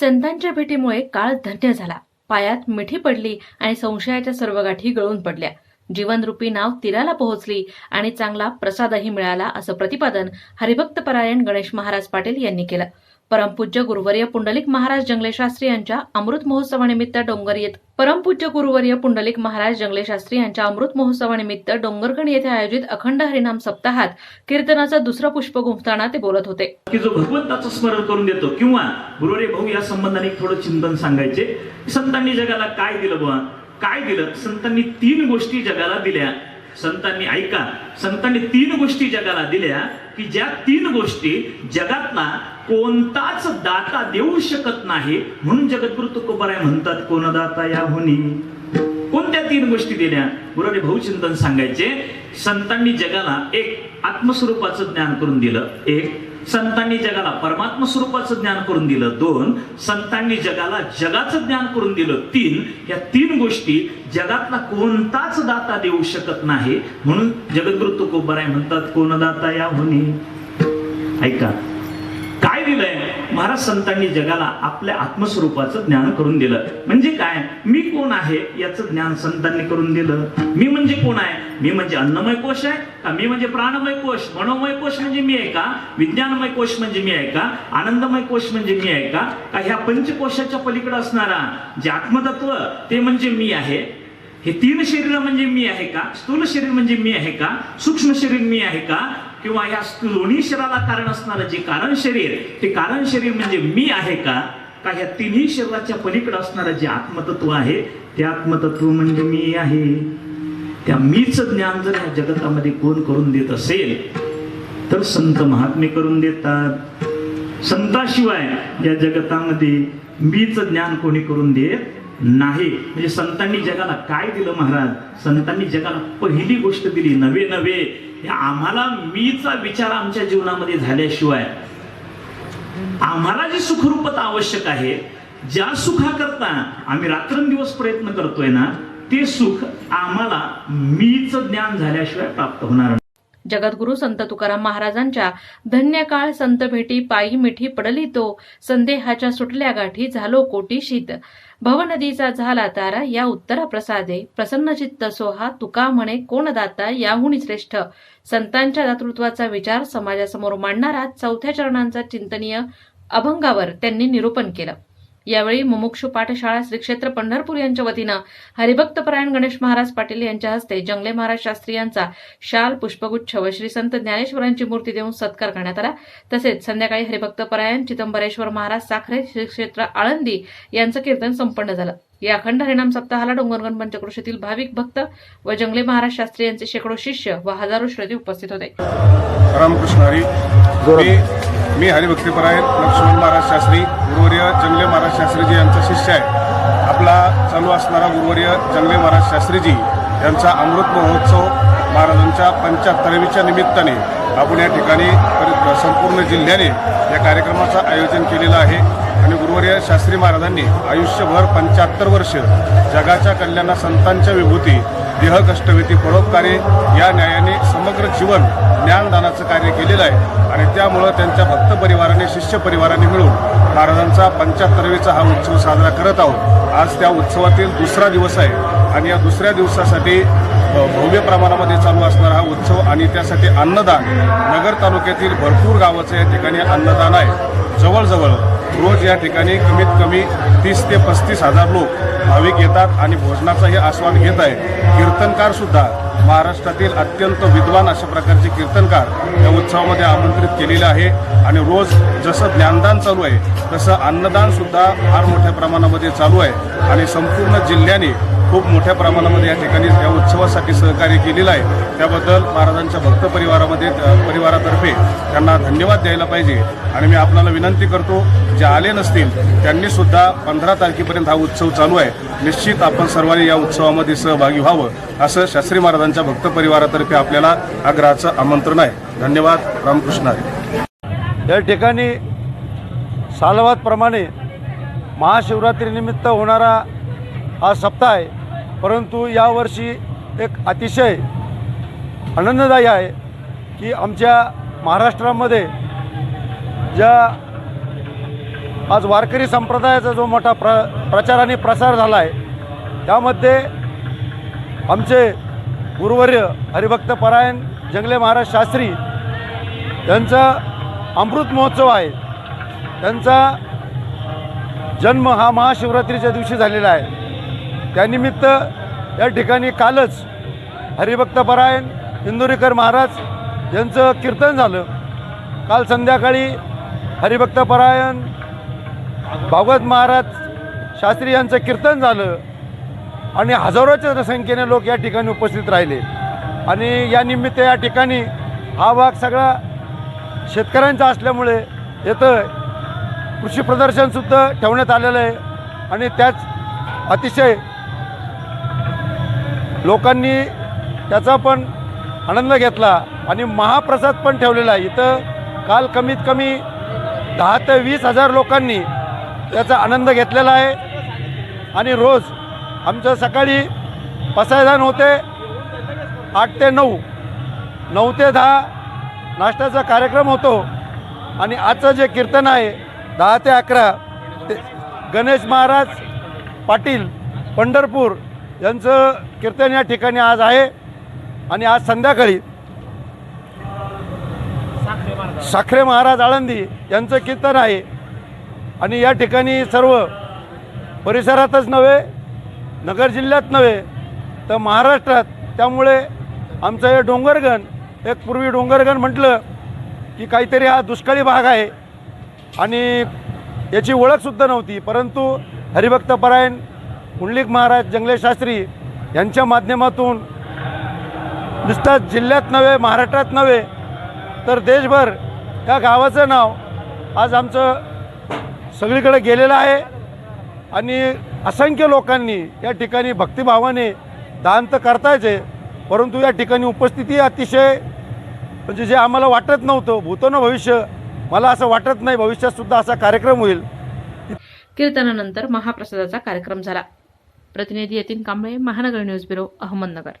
संतांच्या भेटीमुळे काळ धन्य झाला. पायात मिठी पडली आणि संशयाच्या सर्व गाठी गळून पडल्या. जीवनरूपी नाव तीराला पोहोचली आणि चांगला प्रसादही मिळाला असं प्रतिपादन हरिभक्तपरायण गणेश महाराज पाटील यांनी केलं. परमपूज्य गुरुवर्य पुंडलिक महाराज जंगले शास्त्री यांच्या अमृत महोत्सवानिमित्त डोंगर येत परमपूज्य गुरुवर्य पुंडलिक महाराज जंगले शास्त्री यांच्या अमृत महोत्सवानिमित्त डोंगरगण येथे आयोजित अखंड हरिनाम सप्ताहात कीर्तनाचं दुसरं पुष्प गुंफताना ते बोलत होते. की जो भगवंताचं स्मरण करून देतो किंवा गुरुवारी भाऊ या संबंधाने थोडं चिंतन सांगायचे. संतांनी जगाला काय दिलं बुवा? काय दिलं? संतांनी तीन गोष्टी जगाला दिल्या. संतांनी ऐका संतांनी तीन गोष्टी जगाला दिल्या की ज्या तीन गोष्टी जगातला कोणताच दाता देऊ शकत नाही म्हणून जगद्गुरु तुकोबराय म्हणतात कोण दाता या होनी कोणत्या तीन गोष्टी दिल्या? गुरुवारी भाऊ चिंतन सांगायचे संतांनी जगाला एक आत्मस्वरूपाचं ज्ञान करून दिलं एक. संतांनी जगाला परमात्म स्वरूपाचं ज्ञान करून दिलं दोन. संतांनी जगाला जगाचं ज्ञान करून दिलं तीन. या तीन गोष्टी जगातला कोणताच दाता देऊ शकत नाही. म्हणून जगद्गुरु तुकोबराय म्हणतात कोण दाता या होणे ऐका. महाराज संतांनी जगाला आपल्या आत्मस्वरूपाचं ज्ञान करून दिलं. म्हणजे काय? मी कोण आहे याचं ज्ञान संतांनी करून दिलं. मी म्हणजे कोण आहे? मी म्हणजे अन्नमय कोश आहे का? मी म्हणजे प्राणमय कोश? मनोमय कोश म्हणजे मी आहे का? विज्ञानमय कोश म्हणजे मी आहे का? आनंदमय कोश म्हणजे मी आहे का? का ह्या पंचकोशाच्या पलीकडे असणारा जे आत्मतत्व ते म्हणजे मी आहे? हे तीन शरीर म्हणजे मी आहे का? स्थूल शरीर म्हणजे मी आहे का? सूक्ष्म शरीर मी आहे का? किंवा या दोन्ही शरीराला कारण असणारं जे कारण शरीर ते कारण शरीर म्हणजे मी आहे का? का ह्या तिन्ही शरीराच्या पलीकडे असणारं जे आत्मतत्व आहे ते आत्मतत्व म्हणजे मी आहे. त्या मीच ज्ञान जर ह्या जगतामध्ये कोण करून देत असेल तर संत महात्मे करून देतात. संताशिवाय या जगतामध्ये मीच ज्ञान कोणी करून देत नाही. म्हणजे संतांनी जगाला काय दिलं महाराज? संतांनी जगाला पहिली गोष्ट दिली नवे नवे हे आम्हाला मीचा विचार आमच्या जीवनामध्ये झाल्याशिवाय आम्हाला जी सुखरूपता आवश्यक आहे ज्या सुखाकरता आम्ही रात्रंदिवस प्रयत्न करतोय ना ते सुख आम्हाला मीच ज्ञान झाल्याशिवाय प्राप्त होणार जगद्गुरु संत तुकाराम महाराजांच्या धन्यकाळ संत भेटी पायी मिठी पडली तो संदेहाच्या सुटल्या गाठी झालो कोटी शीत. भवनदीचा झाला तारा या उत्तरा प्रसादे प्रसन्न चित्त सोहा तुका म्हणे कोण दाता याहून श्रेष्ठ. संतांच्या दातृत्वाचा विचार समाजासमोर मांडणारा चौथ्या चरणांचा चिंतनीय अभंगावर त्यांनी निरूपण केलं. यावेळी मुमुक्षू पाठशाळा श्री क्षेत्र पंढरपूर यांच्या वतीनं हरिभक्तपरायण गणेश महाराज पाटील यांच्या हस्ते जंगले महाराज शास्त्री यांचा शाल पुष्पगुच्छ व श्री संत ज्ञानेश्वरांची मूर्ती देऊन सत्कार करण्यात आला. तसेच संध्याकाळी हरिभक्तपरायण चिदंबरेश्वर महाराज साखरे श्री क्षेत्र आळंदी यांचं कीर्तन संपन्न झालं. या अखंड हरिनाम सप्ताहाला डोंगरगण पंचक्रोशीतील भाविक भक्त व जंगले महाराज शास्त्री यांचे शेकडो शिष्य व हजारो श्रोते उपस्थित होते. रामकृष्ण मी हरिभक्तीपराय लक्ष्मण महाराज शास्त्री गुरुवर्य जंगले महाराज शास्त्रीजी यांचा शिष्य आहे. आपला चालू असणारा गुरुवर्य जंगले महाराज शास्त्रीजी यांचा अमृत महोत्सव महाराजांच्या पंचाहत्तरवीच्या निमित्ताने आपण या ठिकाणी संपूर्ण जिल्ह्याने या कार्यक्रमाचं आयोजन केलेलं आहे. आणि गुरुवर्य शास्त्री महाराजांनी आयुष्यभर पंच्याहत्तर वर्ष जगाच्या कल्याणा संतांच्या विभूती देह कष्टवेती परोपकारी या न्यायाने समग्र जीवन ज्ञानदानाचं कार्य केलेलं आहे. आणि त्यामुळं त्यांच्या भक्त परिवाराने शिष्य परिवाराने मिळून महाराजांचा पंच्याहत्तरवीचा हा उत्सव साजरा करत आहोत. आज त्या उत्सवातील दुसरा दिवस आहे आणि या दुसऱ्या दिवसासाठी भव्य प्रमाणामध्ये चालू असणारा हा उत्सव आणि त्यासाठी अन्नदान नगर तालुक्यातील भरपूर गावाचं या ठिकाणी अन्नदान आहे. जवळजवळ रोज या ठिकाणी कमीत कमी तीस ते पस्तीस हजार लोक भाविक येतात आणि भोजनाचाही आस्वाद घेत आहे कीर्तनकार सुद्धा महाराष्ट्रातील अत्यंत विद्वान अशा प्रकारचे कीर्तनकार या उत्सवामध्ये आमंत्रित केलेले आहे. आणि रोज जसं ज्ञानदान चालू आहे तसं अन्नदान सुद्धा फार मोठ्या प्रमाणामध्ये चालू आहे. आणि संपूर्ण जिल्ह्याने खूप मोठ्या प्रमाणामध्ये या ठिकाणी या उत्सवासाठी सहकार्य केलेलं आहे. त्याबद्दल महाराजांच्या भक्त परिवारामध्ये परिवारातर्फे त्यांना धन्यवाद द्यायला पाहिजे. आणि मी आपल्याला विनंती करतो जे आले नसतील त्यांनी सुद्धा पंधरा तारखेपर्यंत हा उत्सव चालू आहे. निश्चित आपण सर्वांनी या उत्सवामध्ये सहभागी व्हावं असं शास्त्री महाराजांच्या भक्त परिवारातर्फे आपल्याला आग्रहाचं आमंत्रण आहे. धन्यवाद. रामकृष्ण हरी. या ठिकाणी सालवादप्रमाणे महाशिवरात्रीनिमित्त होणारा हा सप्ताह आहे. परंतु यावर्षी एक अतिशय आनंददायी आहे की आमच्या महाराष्ट्रामध्ये ज्या आज वारकरी संप्रदायाचा जो मोठा प्र प्रचार आणि प्रसार झाला आहे त्यामध्ये आमचे गुरुवर्य हरिभक्त परायण जंगले महाराज शास्त्री यांचा अमृत महोत्सव आहे. त्यांचा जन्म हा महाशिवरात्रीच्या दिवशी झालेला आहे. त्यानिमित्त या ठिकाणी कालच हरिभक्त परायण इंदुरीकर महाराज यांचं कीर्तन झालं. काल संध्याकाळी हरिभक्त परायण भागवत महाराज शास्त्री यांचं कीर्तन झालं आणि हजारोच्या संख्येने लोक या ठिकाणी उपस्थित राहिले. आणि या निमित्त या ठिकाणी हा भाग सगळा शेतकऱ्यांचा असल्यामुळे येतं कृषी प्रदर्शनसुद्धा ठेवण्यात आलेलं आहे. आणि त्याच अतिशय लोकांनी त्याचा पण आनंद घेतला आणि महाप्रसाद पण ठेवलेला आहे. इथं काल कमीत कमी दहा ते वीस हजार लोकांनी त्याचा आनंद घेतलेला आहे. आणि रोज आमचं सकाळी पसायदान होते आठ ते नऊ. नऊ ते दहा नाश्त्याचा कार्यक्रम होतो आणि आजचं जे कीर्तन आहे दहा ते अकरा ते गणेश महाराज पाटील पंढरपूर यांचं कीर्तन या ठिकाणी आज आहे. आणि आज संध्याकाळी साखरे महाराज आळंदी यांचं कीर्तन आहे. आणि या ठिकाणी सर्व परिसरातच नव्हे नगर जिल्ह्यात नव्हे तर महाराष्ट्रात त्यामुळे आमचं हे डोंगरगण एक पूर्वी डोंगरगण म्हटलं की काहीतरी हा दुष्काळी भाग आहे. आणि याची ओळखसुद्धा नव्हती परंतु हरिभक्त परायण पुंडलिक महाराज जंगले शास्त्री यांच्या माध्यमातून नुसता जिल्ह्यात नव्हे महाराष्ट्रात नव्हे तर देशभर या गावाचं नाव आज आमचं सगळीकडे गेलेलं आहे. आणि असंख्य लोकांनी या ठिकाणी भक्तिभावाने दान तर करतायचे परंतु या ठिकाणी उपस्थिती अतिशय म्हणजे जे आम्हाला वाटत नव्हतं भूतो भविष्य मला असं वाटत नाही भविष्यात सुद्धा असा कार्यक्रम होईल. कीर्तनानंतर महाप्रसादाचा कार्यक्रम झाला. प्रतिनिधी यतीन कांबळे महानगर न्यूज ब्युरो अहमदनगर.